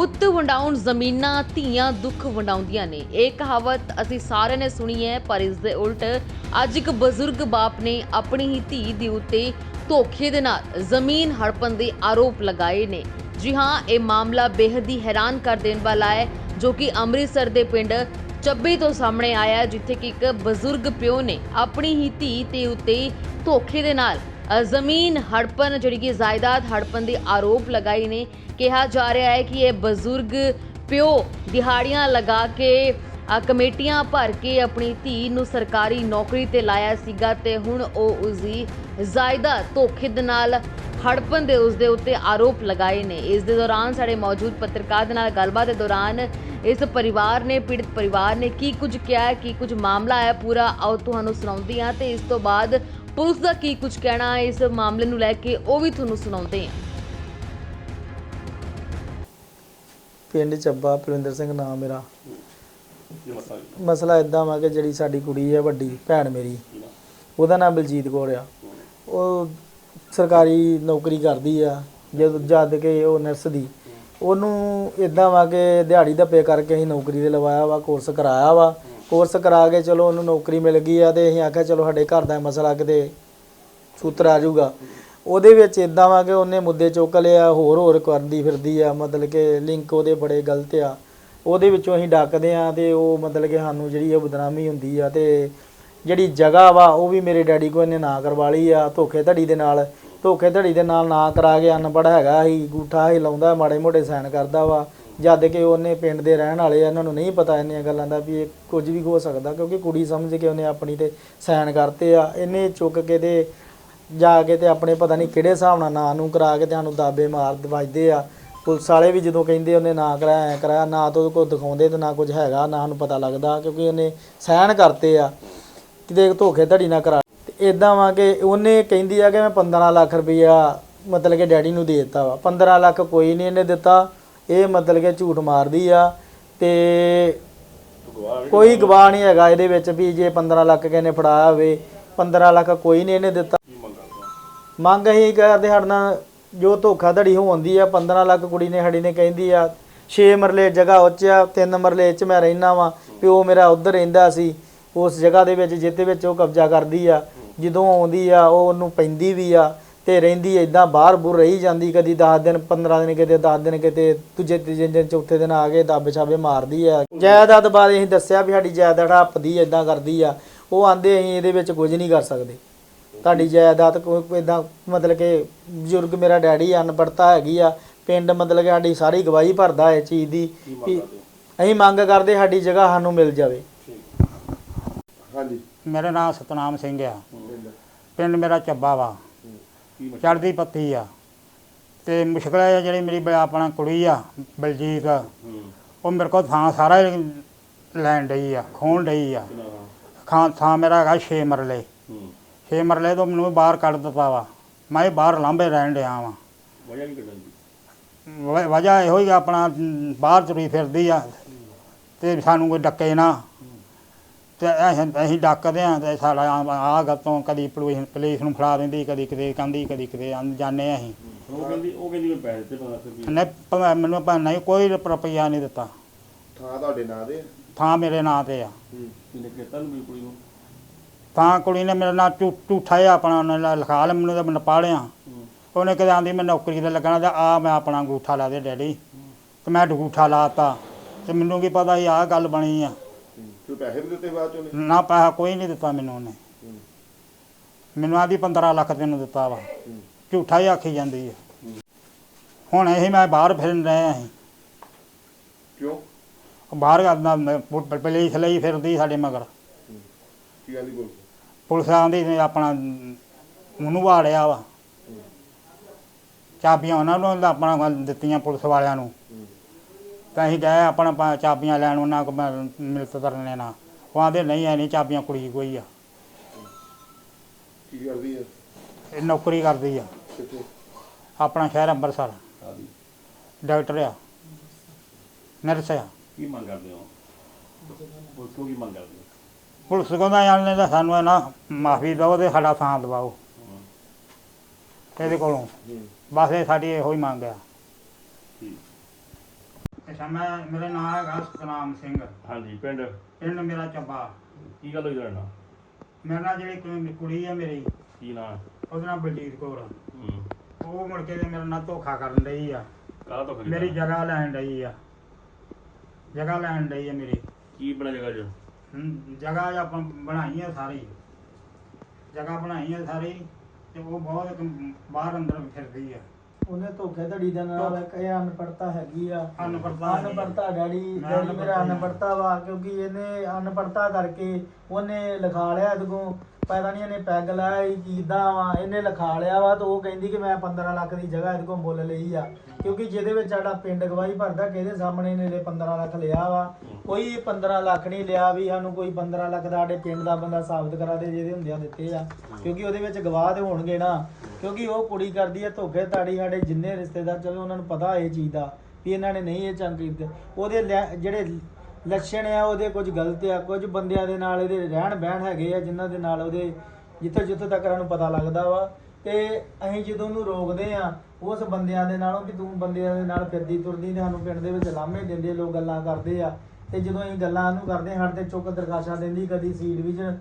ਪੁੱਤ ਵੰਡਾਉਣ ਜ਼ਮੀਨਾਂ, ਧੀਆਂ ਦੁੱਖ ਵੰਡਾਉਂਦੀਆਂ ਨੇ। ਇਹ ਕਹਾਵਤ ਅਸੀਂ ਸਾਰਿਆਂ ਨੇ ਸੁਣੀ ਹੈ, ਪਰ ਇਸ ਦੇ ਉਲਟ ਅੱਜ ਇੱਕ ਬਜ਼ੁਰਗ ਬਾਪ ਨੇ ਆਪਣੀ ਹੀ ਧੀ ਦੇ ਉੱਤੇ ਧੋਖੇ ਦੇ ਨਾਲ ਜ਼ਮੀਨ ਹੜਪਣ ਦੇ ਆਰੋਪ ਲਗਾਏ ਨੇ। ਜੀ ਹਾਂ, ਇਹ ਮਾਮਲਾ ਬੇਹੱਦ ਹੀ ਹੈਰਾਨ ਕਰ ਦੇਣ ਵਾਲਾ ਹੈ, ਜੋ ਕਿ ਅੰਮ੍ਰਿਤਸਰ ਦੇ ਪਿੰਡ ਚੱਬੇ ਤੋਂ ਸਾਹਮਣੇ ਆਇਆ, ਜਿੱਥੇ ਕਿ ਇੱਕ ਬਜ਼ੁਰਗ ਪਿਓ ਨੇ ਆਪਣੀ ਹੀ ਧੀ ਤੇ ਉੱਤੇ ਧੋਖੇ ਦੇ ਨਾਲ ਜ਼ਮੀਨ ਹੜਪਣ, ਜਿਹੜੀ ਕਿ ਜਾਇਦਾਦ ਹੜਪਣ ਦੇ ਆਰੋਪ ਲਗਾਏ ਨੇ, ਕਿਹਾ ਜਾ ਰਿਹਾ ਹੈ ਕਿ ਇਹ ਬਜ਼ੁਰਗ ਪਿਓ ਦਿਹਾੜੀਆਂ ਲਗਾ ਕੇ ਕਮੇਟੀਆਂ ਭਰ ਕੇ ਆਪਣੀ ਧੀ ਨੂੰ ਸਰਕਾਰੀ ਨੌਕਰੀ ਤੇ ਲਾਇਆ ਸੀਗਾ ਤੇ ਹੁਣ ਉਹ ਉਸਦੀ ਜ਼ਾਇਦਾ ਧੋਖੇ ਦੇ ਨਾਲ ਹੜਪਣ ਦੇ ਉਸ ਦੇ ਉੱਤੇ ਆਰੋਪ ਲਗਾਏ ਨੇ। ਇਸ ਦੇ ਦੌਰਾਨ ਸਾਡੇ ਮੌਜੂਦ ਪੱਤਰਕਾਰ ਦੇ ਨਾਲ ਗੱਲਬਾਤ ਦੇ ਦੌਰਾਨ ਇਸ ਪਰਿਵਾਰ ਨੇ, ਪੀੜਤ ਪਰਿਵਾਰ ਨੇ ਕੀ ਕੁਝ ਕਿਹਾ, ਕੀ ਕੁਝ ਮਾਮਲਾ ਹੈ ਪੂਰਾ ਆਓ ਤੁਹਾਨੂੰ ਸੁਣਾਉਂਦੀ ਹਾਂ ਤੇ ਇਸ ਤੋਂ ਬਾਅਦ ਪੁਲਿਸ ਦਾ ਕੀ ਕੁਝ ਕਹਿਣਾ ਹੈ? ਇਸ ਮਾਮਲੇ ਨੂੰ ਲੈ ਕੇ ਉਹ ਵੀ ਤੁਹਾਨੂੰ ਸੁਣਾਉਂਦੇ ਹਾਂ। ਪਿੰਡ ਚੱਬਾ ਪਲਵਿੰਦਰ ਸਿੰਘ ਨਾਮ ਮੇਰਾ। ਮਸਲਾ ਇਦਾਂ ਵਾ ਕਿ ਜਿਹੜੀ ਸਾਡੀ ਕੁੜੀ ਹੈ ਵੱਡੀ ਭੈਣ ਮੇਰੀ। ਉਹਦਾ ਨਾਮ ਬਲਜੀਤ ਕੌਰ ਆ। ਉਹ ਸਰਕਾਰੀ ਨੌਕਰੀ ਕਰਦੀ ਆ ਜਦ ਜਦ ਕਿ ਉਹ ਨਰਸ ਦੀ। ਉਹਨੂੰ ਇਦਾਂ ਵਾ ਕਿ ਦਿਹਾੜੀ ਧੱਪੇ ਕਰਕੇ ਅਸੀਂ ਨੌਕਰੀ ਤੇ ਲਵਾਇਆ ਵਾ ਕੋਰਸ ਕਰਾਇਆ ਵਾ। ਕੋਰਸ ਕਰਾ ਕੇ ਚਲੋ ਉਹਨੂੰ ਨੌਕਰੀ ਮਿਲ ਗਈ ਆ ਤੇ ਅਸੀਂ ਆਖਿਆ ਚਲੋ ਸਾਡੇ ਘਰ ਦਾ ਮਸਲਾ ਕਿਤੇ ਸੂਤਰ ਆ ਜਾਊਗਾ। ਉਹਦੇ ਵਿੱਚ ਇਦਾਂ ਵਾ ਕਿ ਉਹਨੇ ਮੁੱਦੇ ਚੁੱਕ ਲਿਆ ਹੋਰ ਹੋਰ ਕਰਦੀ ਫਿਰਦੀ ਆ, ਮਤਲਬ ਕਿ ਲਿੰਕ ਉਹਦੇ ਬੜੇ ਗਲਤ ਆ। ਉਹਦੇ ਵਿੱਚੋਂ ਅਸੀਂ ਡੱਕਦੇ ਆ ਤੇ ਉਹ ਮਤਲਬ ਕਿ ਸਾਨੂੰ ਜਿਹੜੀ ਆ ਬਦਨਾਮੀ ਹੁੰਦੀ ਆ ਤੇ ਜਿਹੜੀ ਜਗ੍ਹਾ ਵਾ ਉਹ ਵੀ ਮੇਰੇ ਡੈਡੀ ਕੋਲ ਇਹਨੇ ਨਾ ਕਰਵਾ ਲਈ ਆ, ਧੋਖੇ ਧੜੀ ਦੇ ਨਾਲ। ਧੋਖੇ ਧੜੀ ਦੇ ਨਾਲ ਨਾ ਕਰਾ ਕੇ ਅਨਪੜ੍ਹ ਹੈਗਾ ਸੀ, ਗੂਠਾ ਹੀ ਲਾਉਂਦਾ, ਮਾੜੇ ਮੋਟੇ ਸਾਈਨ ਕਰਦਾ ਵਾ। ਜਦ ਕਿ ਉਹਨੇ ਪਿੰਡ ਦੇ ਰਹਿਣ ਵਾਲੇ ਆ, ਇਹਨਾਂ ਨੂੰ ਨਹੀਂ ਪਤਾ ਇੰਨੀਆਂ ਗੱਲਾਂ ਦਾ ਵੀ ਇਹ ਕੁਝ ਵੀ ਹੋ ਸਕਦਾ, ਕਿਉਂਕਿ ਕੁੜੀ ਸਮਝ ਕੇ ਉਹਨੇ ਆਪਣੀ ਤੇ ਸਾਈਨ ਕਰਤੇ ਆ। ਇਹਨੇ ਚੁੱਕ ਕੇ ਤੇ ਜਾ ਕੇ ਤੇ ਆਪਣੇ ਪਤਾ ਨਹੀਂ ਕਿਹੜੇ ਹਿਸਾਬ ਨਾਲ ਨਾਂ ਨੂੰ ਕਰਾ ਕੇ ਤੇ ਸਾਨੂੰ ਦਾਬੇ ਮਾਰ ਵੱਜਦੇ ਆ। ਪੁਲਿਸ ਵਾਲੇ ਵੀ ਜਦੋਂ ਕਹਿੰਦੇ ਉਹਨੇ ਨਾ ਕਰਾਇਆ, ਐਂ ਕਰਾਇਆ, ਨਾ ਤਾਂ ਉਹਦੇ ਕੋਲ ਦਿਖਾਉਂਦੇ ਤੇ ਨਾ ਕੁਝ ਹੈਗਾ, ਨਾ ਸਾਨੂੰ ਪਤਾ ਲੱਗਦਾ, ਕਿਉਂਕਿ ਉਹਨੇ ਸਾਈਨ ਕਰਤੇ ਆ। ਕਿਤੇ ਧੋਖੇ ਧੜੀ ਨਾ ਕਰਾ ਤੇ ਇਦਾਂ ਵਾ ਕਿ ਉਹਨੇ ਕਹਿੰਦੀ ਆ ਕਿ ਮੈਂ 15 ਲੱਖ ਰੁਪਈਆ ਮਤਲਬ ਕਿ ਡੈਡੀ ਨੂੰ ਦੇ ਦਿੱਤਾ ਵਾ। 15 ਲੱਖ ਕੋਈ ਨਹੀਂ ਇਹਨੇ ਦਿੱਤਾ। ਇਹ ਮਤਲਬ ਕਿ ਝੂਠ ਮਾਰਦੀ ਆ ਤੇ ਕੋਈ ਗਵਾਹ ਨਹੀਂ ਹੈਗਾ ਇਹਦੇ ਵਿੱਚ ਵੀ ਜੇ 15 ਲੱਖ ਕਿਸੇ ਨੇ ਫੜਾਇਆ ਹੋਵੇ 15 ਲੱਖ ਕੋਈ ਨਹੀਂ ਇਹਨੇ ਦਿੱਤਾ। ਮੰਗ ਅਸੀਂ ਕਰਦੇ ਸਾਡੇ ਨਾਲ ਜੋ ਧੋਖਾ ਧੜੀ ਹੋਉਂਦੀ ਆ 15 ਲੱਖ ਕੁੜੀ ਨੇ ਸਾਡੀ ਨੇ ਕਹਿੰਦੀ ਆ 6 ਮਰਲੇ ਜਗ੍ਹਾ ਉੱਚ ਆ 3 ਮਰਲੇ ਚ ਮੈਂ ਰਹਿਣਾ ਵਾਂ ਪਿਓ ਮੇਰਾ ਉੱਧਰ ਰਹਿੰਦਾ ਸੀ ਉਸ ਜਗ੍ਹਾ ਦੇ ਵਿੱਚ ਜਿੱਤੇ ਵਿੱਚ ਉਹ ਕਬਜ਼ਾ ਕਰਦੀ ਆ ਜਦੋਂ ਆਉਂਦੀ ਆ ਉਹ ਉਹਨੂੰ ਪੈਂਦੀ ਵੀ ਆ ਤੇ ਰਹਿੰਦੀ ਇਦਾਂ ਬਾਹਰ ਬੁਰ ਰਹੀ ਜਾਂਦੀ ਕਦੀ 10 ਦਿਨ 15 ਦਿਨ ਕਿਤੇ 10 ਦਿਨ ਕਿਤੇ ਦੂਜੇ ਤੀਜੇ ਦਿਨ ਚੌਥੇ ਦਿਨ ਆ ਕੇ ਦੱਬ ਛਾਵੇ ਮਾਰਦੀ ਆ। ਜਾਇਦਾਦ ਬਾਰੇ ਅਸੀਂ ਦੱਸਿਆ ਵੀ ਸਾਡੀ ਜਾਇਦਾਦ ਹੱਪਦੀ ਇਦਾਂ ਕਰਦੀ ਆ। ਉਹ ਆਂਦੇ ਅਸੀਂ ਇਹਦੇ ਵਿੱਚ ਕੁਝ ਨਹੀਂ ਕਰ ਸਕਦੇ। ਤੁਹਾਡੀ ਜਾਇਦਾਦ ਕੋਈ ਇਦਾਂ ਮਤਲਬ ਕਿ ਬਜ਼ੁਰਗ ਮੇਰਾ ਡੈਡੀ ਅਨਪੜਤਾ ਹੈਗੀ ਆ ਪਿੰਡ ਮਤਲਬ ਕਿ ਸਾਡੀ ਸਾਰੀ ਗਵਾਹੀ ਭਰਦਾ ਹੈ ਚੀਜ਼ ਦੀ ਅਸੀਂ ਮੰਗ ਕਰਦੇ ਸਾਡੀ ਜਗ੍ਹਾ ਸਾਨੂੰ ਮਿਲ ਜਾਵੇ। ਹਾਂਜੀ। ਮੇਰਾ ਨਾਮ ਸਤਨਾਮ ਸਿੰਘ ਆ। ਪਿੰਡ ਮੇਰਾ ਚੱਬਾ ਵਾ। ਚੜ੍ਹਦੀ ਪੱਤੀ ਆ। ਤੇ ਮੁਸ਼ਕਲ ਹੈ ਜਿਹੜੀ ਮੇਰੀ ਬ- ਆਪਣਾ ਕੁੜੀ ਆ ਬਲਜੀਤ। ਉਹ ਮੇਰੇ ਕੋਲ ਥਾਂ ਸਾਰਾ ਹੀ ਲੈਣ ਡਈ ਆ ਖੋਣ ਡਈ ਆ। ਖਾਂ ਥਾਂ? ਮੇਰਾ ਹੈਗਾ 6 ਮਰਲੇ। 6 ਮਰਲੇ ਤੋਂ ਮੈਨੂੰ ਬਾਹਰ ਕੱਢ ਦਿੱਤਾ ਵਾ। ਮੈਂ ਬਾਹਰ ਲਾਂਬੇ ਰਹਿਣ ਡਿਆ ਵਾਂ। ਵ- ਵਜ੍ਹਾ ਇਹੋ ਹੀ ਆ ਆਪਣਾ ਮ, ਬਾਹਰ ਤੁਰੀ ਫਿਰਦੀ ਆ। ਤੇ ਸਾਨੂੰ ਕੋਈ ਡੱਕੇ ਨਾ। ਤੇ ਅਸੀਂ ਅਸੀਂ ਡੱਕਦੇ ਆ ਤੇ ਸਾਡਾ ਆ ਗੱਤੋਂ ਕਦੀ ਪੁਲਿਸ ਪੁਲਿਸ ਨੂੰ ਫੜਾ ਦਿੰਦੀ ਕਦੀ ਕਿਤੇ ਕਹਿੰਦੀ ਕਦੀ ਕਿਤੇ ਜਾਂਦੇ ਅਸੀਂ। ਉਹ ਕਹਿੰਦੀ ਉਹ ਕਹਿੰਦੀ ਮੈਂ ਪੈਸੇ ਤੇ ਪਤਾ ਨੇ ਮੈਨੂੰ ਭਾਵੇਂ ਨਹੀਂ ਕੋਈ ਰੁਪਈਆ ਨਹੀਂ ਦਿੱਤਾ। ਥਾਂ ਤੁਹਾਡੇ ਨਾਂ ਦੇ ਥਾਂ ਮੇਰੇ ਨਾਂ ਤੇ ਆ। ਨੂੰ ਕੁੜੀ ਨੂੰ? ਤਾਂ ਕੁੜੀ ਨੇ ਮੇਰੇ ਨਾਲ ਝੂ- ਝੂਠਾ ਹੀ ਆਪਣਾ ਉਹਨੇ ਲ- ਲਿਖਾ ਲਿਆ ਮੈਨੂੰ ਤਾਂ ਮੈਂ ਪੜ੍ਹਿਆ ਉਹਨੇ ਕਿਹਾ ਆਂਦੀ ਮੈਂ ਨੌਕਰੀ ਤੇ ਲੱਗਣਾ ਤੇ ਆ ਮੈਂ ਆਪਣਾ ਅੰਗੂਠਾ ਲਾ ਦੇ ਡੈਡੀ। ਤੇ ਮੈਂ ਅੰਗੂਠਾ ਲਾਤਾ ਤੇ ਮੈਨੂੰ ਕੀ ਪਤਾ ਸੀ ਆਹ ਗੱਲ ਬਣੀ ਆ। ਤੂੰ ਪੈਸੇ ਵੀ ਦਿੱਤੇ ਬਾਅਦ ਚੋਂ ਨੇ ਨਾ ਪੈਸਾ ਕੋਈ ਨਹੀਂ ਦਿੱਤਾ ਮੈਨੂੰ ਉਹਨੇ। ਮੈਨੂੰ ਆਦੀ 15 ਲੱਖ ਤੈਨੂੰ ਦਿੱਤਾ ਵਾ। ਝੂਠਾ ਹੀ ਆਖੀ ਜਾਂਦੀ ਹੈ। ਹੁਣ ਇਹ ਮੈਂ ਬਾਹਰ ਫਿਰਨ ਰਹੇ ਅਸੀਂ ਕਿਉਂ? ਬਾਹਰ ਕਰਦਾ ਪੁਲਿਸ ਲਈ ਫਿਰਦੀ ਸਾਡੇ ਮਗਰ। ਕੀ ਗੱਲ ਬੋਲ ਪੁਲਿਸ ਆਂਦੀ ਨੇ ਆਪਣਾ ਉਹਨੂੰ ਵਾੜਿਆ ਵਾ। ਚਾਬੀਆਂ ਉਹਨਾਂ ਨੂੰ ਆਪਣਾ ਦਿੱਤੀਆਂ ਪੁਲਿਸ ਵਾਲਿਆਂ ਨੂੰ। ਤਾਂ ਅਸੀਂ ਗਏ ਆਪਣਾ ਪਾ- ਚਾਬੀਆਂ ਲੈਣ ਉਹਨਾਂ ਮੈਂ ਮਿਲਤ ਕਰਨੇ ਨਾਲ ਉਹ ਆਂਦੇ ਨਹੀਂ ਐ ਨਹੀਂ ਚਾਬੀਆਂ ਕੁੜੀ ਕੋਈ ਆ। ਕੀ ਕਰਦੀ ਹੈ ਇਹ ਨੌਕਰੀ ਕਰਦੀ ਆ। ਕਿੱਥੇ? ਆਪਣਾ ਸ਼ਹਿਰ ਅੰਮ੍ਰਿਤਸਰ। ਆਦੀ ਡਾਕਟਰ ਆ। ਨਰਸ ਆ। ਕੀ ਮੰਗ ਕਰਦੇ ਹੋ? ਪੁਲਿਸ ਤੋਂ ਕੀ ਮੰਗ ਕਰਦੇ ਹੋ? ਪੁਲਿਸ ਕਹਿੰਦਾ ਜਾਣਨੇ ਦਾ ਸਾਨੂੰ ਇਹ ਨਾ ਮਾਫੀ ਦਿਓ ਤੇ ਸਾਡਾ ਥਾਂ ਦਵਾਓ। ਇਹਦੇ ਕੋਲੋਂ। ਬਸ ਇਹ ਸਾਡੀ ਇਹੋ ਹੀ ਮੰਗ ਆ। ਠੀਕ। ਅੱਛਾ ਮੈਂ ਮੇਰਾ ਨਾਮ ਹੈਗਾ ਸਤਨਾਮ ਸਿੰਘ। ਹਾਂਜੀ ਪਿੰਡ? ਪਿੰਡ ਮੇਰਾ ਚੱਬਾ। ਕੀ ਗੱਲ ਹੋਈ ਤੁਹਾਡੇ ਨਾਲ? ਮੇਰੇ ਨਾਲ ਜਿਹੜੀ ਕੁ- ਕੁੜੀ ਆ ਮੇਰੀ ਕੀ ਨਾਂ ਉਹਦਾ ਨਾਮ ਬਲਜੀਤ ਕੌਰ ਆ। ਹੂੰ। ਉਹ ਮੁੜ ਕੇ ਮੇਰੇ ਨਾਲ ਧੋਖਾ ਕਰਨ ਡਈ ਆ। ਕਾਹ ਤੋਂ ਖਰੀਦਾ ਮੇਰੀ ਜਗ੍ਹਾ ਲੈਣ ਡਈ ਆ। ਜਗ੍ਹਾ ਲੈਣ ਡਈ ਆ ਮੇਰੀ। ਕੀ ਬਣਾ ਜਗ੍ਹਾ ਜੋ ਹਮ, ਜਗ੍ਹਾ ਆਪਾਂ ਬਣਾਈ ਆ ਸਾਰੀ। ਜਗ੍ਹਾ ਬਣਾਈ ਆ ਸਾਰੀ ਤੇ ਉਹ ਬਹੁਤ ਬਾਹਰ ਅੰਦਰ ਫਿਰਦੀ ਆ। ਉਹਨੇ ਧੋਖੇ ਧੜੀ ਦੇ ਨਾਲ ਇਹ ਅਨਪੜਤਾ ਹੈਗੀ ਆ। ਆ। ਅਨਪੜਤਾ ਡੈਡੀ ਡੈਡੀ ਮੇਰਾ ਅਨਪੜਤਾ ਵਾ ਕਿਉਂਕਿ ਇਹਨੇ ਅਨਪੜਤਾ ਕਰਕੇ ਉਹਨੇ ਲਿਖਾ ਲਿਆ ਇਹਦੋਂ ਪੈਦਾ ਨਹੀਂ, ਇਹਨੇ ਪੈਗ ਲਾਇਆ ਹੀ ਕਿਦਾਂ ਵਾ, ਇਹਨੇ ਲਿਖਾ ਲਿਆ ਵਾ ਤਾਂ ਉਹ ਕਹਿੰਦੀ ਕਿ ਮੈਂ 15 ਲੱਖ ਦੀ ਜਗ੍ਹਾ ਇਹਦੇ ਕੋਲ ਮੁੱਲ ਲਈ ਆ। ਕਿਉਂਕਿ ਜਿਹਦੇ ਵਿੱਚ ਸਾਡਾ ਪਿੰਡ ਗਵਾਹੀ ਭਰਦਾ, ਕਿਹਦੇ ਸਾਹਮਣੇ ਨੇ ਇਹਨੇ 15 ਲੱਖ ਲਿਆ ਵਾ। ਕੋਈ 15 ਲੱਖ ਨਹੀਂ ਲਿਆ ਵੀ ਸਾਨੂੰ ਕੋਈ 15 ਲੱਖ ਦਾ ਸਾਡੇ ਪਿੰਡ ਦਾ ਬੰਦਾ ਸਾਬਤ ਕਰਾ ਦੇ, ਜਿਹਦੇ ਹੁੰਦਿਆਂ ਦਿੱਤੇ ਆ। ਕਿਉਂਕਿ ਉਹਦੇ ਵਿੱਚ ਗਵਾਹ ਤੇ ਹੋਣਗੇ ਨਾ। ਕਿਉਂਕਿ ਉਹ ਕੁੜੀ ਕਰਦੀ ਹੈ ਧੋਖੇ ਤਾੜੀ, ਸਾਡੇ ਜਿੰਨੇ ਰਿਸ਼ਤੇਦਾਰ, ਚਲੋ ਉਹਨਾਂ ਨੂੰ ਪਤਾ ਇਹ ਚੀਜ਼ ਦਾ ਵੀ ਇਹਨਾਂ ਨੇ ਨਹੀਂ ਇਹ ਚੰਗ ਕੀਤੇ। ਉਹਦੇ ਲੈ- ਜਿਹੜੇ ਲੱਛਣ ਆ, ਉਹਦੇ ਕੁਝ ਗਲਤ ਆ, ਕੁਝ ਬੰਦਿਆਂ ਦੇ ਨਾਲ ਇਹਦੇ ਰਹਿਣ ਬਹਿਣ ਹੈਗੇ ਆ, ਜਿਨ੍ਹਾਂ ਦੇ ਨਾਲ ਉਹਦੇ ਜਿੱਥੇ ਜਿੱਥੇ ਤੱਕ ਇਹਨਾਂ ਪਤਾ ਲੱਗਦਾ ਵਾ। ਤੇ ਅਸੀਂ ਜਦੋਂ ਉਹਨੂੰ ਰੋਕਦੇ ਆ, ਉਸ ਬੰਦਿਆਂ ਦੇ ਨਾਲੋਂ ਵੀ ਤੂੰ ਬੰਦਿਆਂ ਦੇ ਨਾਲ ਫਿਰਦੀ ਤੁਰਦੀ ਤੇ ਸਾਨੂੰ ਪਿੰਡ ਦੇ ਵਿੱਚ ਲਾਮੇ ਦਿੰਦੇ, ਲੋਕ ਗੱਲਾਂ ਕਰਦੇ ਆ। ਤੇ ਜਦੋਂ ਅਸੀਂ ਗੱਲਾਂ ਨੂੰ ਕਰਦੇ ਹਾਂ ਸਾਡੇ ਤੇ ਚੁੱਕ ਦਰਖਾਸ਼ਾਂ ਦਿੰਦੀ, ਕਦੀ ਸੀ ਡਿਵੀਜ਼ਨ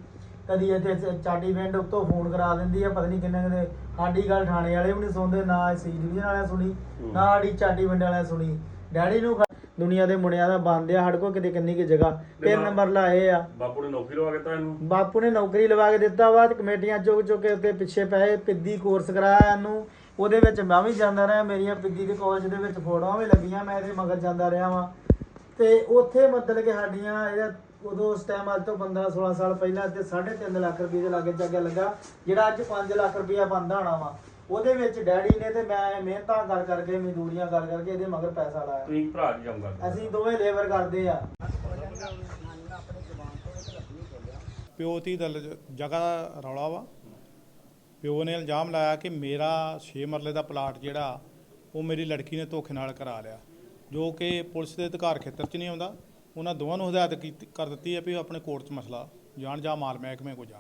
ਕਦੀ ਇੱਥੇ ਚਾਟੀ ਪਿੰਡ ਉੱਤੋਂ ਫੋਨ ਕਰਾ ਦਿੰਦੀ ਆ, ਪਤਾ ਨਹੀਂ ਕਿੰਨੇ ਕਿੰਨੇ ਸਾਡੀ ਗੱਲ ਥਾਣੇ ਵਾਲੇ ਵੀ ਨਹੀਂ ਸੁਣਦੇ, ਨਾ ਸੀ ਡਿਵੀਜ਼ਨ ਵਾਲਿਆਂ ਸੁਣੀ, ਨਾ ਸਾਡੀ ਚਾਟੀ ਪਿੰਡ ਵਾਲਿਆਂ ਸੁਣੀ। ਡੈਡੀ ਨੂੰ ਦੁਨੀਆ ਦੇ ਮੁੰਡਿਆਂ ਦਾ ਬੰਦ ਆ ਸਾਡੇ ਕੋਲ ਕਿਤੇ ਕਿੰਨੀ ਕਿ ਜਗ੍ਹਾ। ਤਿੰਨ ਨੰਬਰ ਲਾਏ ਆ। ਬਾਪੂ ਨੇ ਨੌਕਰੀ ਲਵਾ ਕੇ ਦਿੱਤਾ ਇਹਨੂੰ। ਬਾਪੂ ਨੇ ਨੌਕਰੀ ਲਵਾ ਕੇ ਦਿੱਤਾ ਤੇ ਕਮੇਟੀਆਂ ਚੁੱਕ ਚੁੱਕ ਕੇ ਉੱਤੇ ਪਿੱਛੇ ਪਏ ਪਿੱਦੀ ਕੋਰਸ ਕਰਾਇਆ ਇਹਨੂੰ। ਉਹਦੇ ਵਿੱਚ ਮੈਂ ਵੀ ਜਾਂਦਾ ਰਿਹਾ ਮੇਰੀਆਂ ਪਿੱਦੀ ਦੇ ਕਾਲਜ ਦੇ ਵਿੱਚ ਫੋਟੋਆਂ ਵੀ ਲੱਗੀਆਂ ਮੈਂ ਇਹਦੇ ਮਗਰ ਜਾਂਦਾ ਰਿਹਾ ਵਾਂ। ਤੇ ਉੱਥੇ ਮਤਲਬ ਕਿ ਸਾਡੀਆਂ ਇਹਦਾ ਉਦੋਂ ਉਸ ਟਾਈਮ ਅੱਜ ਤੋਂ 15 16 ਸਾਲ ਪਹਿਲਾਂ ਤੇ 3.5 ਲੱਖ ਰੁਪਏ ਦੇ ਲਾਗੇ ਚੱਗੇ ਲੱਗਾ ਜਿਹੜਾ ਅੱਜ 5 ਲੱਖ ਰੁਪਇਆ ਬੰਦਾ ਹੋਣਾ ਵਾ। ਉਹਦੇ ਵਿੱਚ ਡੈਡੀ ਨੇ ਤੇ ਮੈਂ ਮਿਹਨਤਾਂ ਕਰ ਕਰਕੇ ਮਜ਼ਦੂਰੀਆਂ ਕਰ ਕਰਕੇ ਇਹਦੇ ਮਗਰ ਪੈਸਾ ਲਾਇਆ। ਤੁਸੀਂ ਭਰਾ ਕੀ ਕੰਮ ਕਰਦੇ ਅਸੀਂ ਦੋਵੇਂ ਲੇਬਰ ਕਰਦੇ ਆ। ਪਿਓ ਧੀ ਦਾ ਲ- ਜਗ੍ਹਾ ਦਾ ਰੌਲਾ ਵਾ। ਪਿਓ ਨੇ ਇਲਜ਼ਾਮ ਲਾਇਆ ਕਿ ਮੇਰਾ 6 ਮਰਲੇ ਦਾ ਪਲਾਟ ਜਿਹੜਾ ਉਹ ਮੇਰੀ ਲੜਕੀ ਨੇ ਧੋਖੇ ਨਾਲ ਕਰਾ ਲਿਆ। ਜੋ ਕਿ ਪੁਲਿਸ ਦੇ ਅਧਿਕਾਰ ਖੇਤਰ 'ਚ ਨਹੀਂ ਆਉਂਦਾ। ਉਹਨਾਂ ਦੋਵਾਂ ਨੂੰ ਹਦਾਇਤ ਕੀਤੀ ਕਰ ਦਿੱਤੀ ਹੈ ਵੀ ਉਹ ਆਪਣੇ ਕੋਰਟ 'ਚ ਮਸਲਾ ਜਾਣ ਜਾਂ ਮਾਲ ਮਹਿਕਮੇ ਕੋ ਜਾਣ।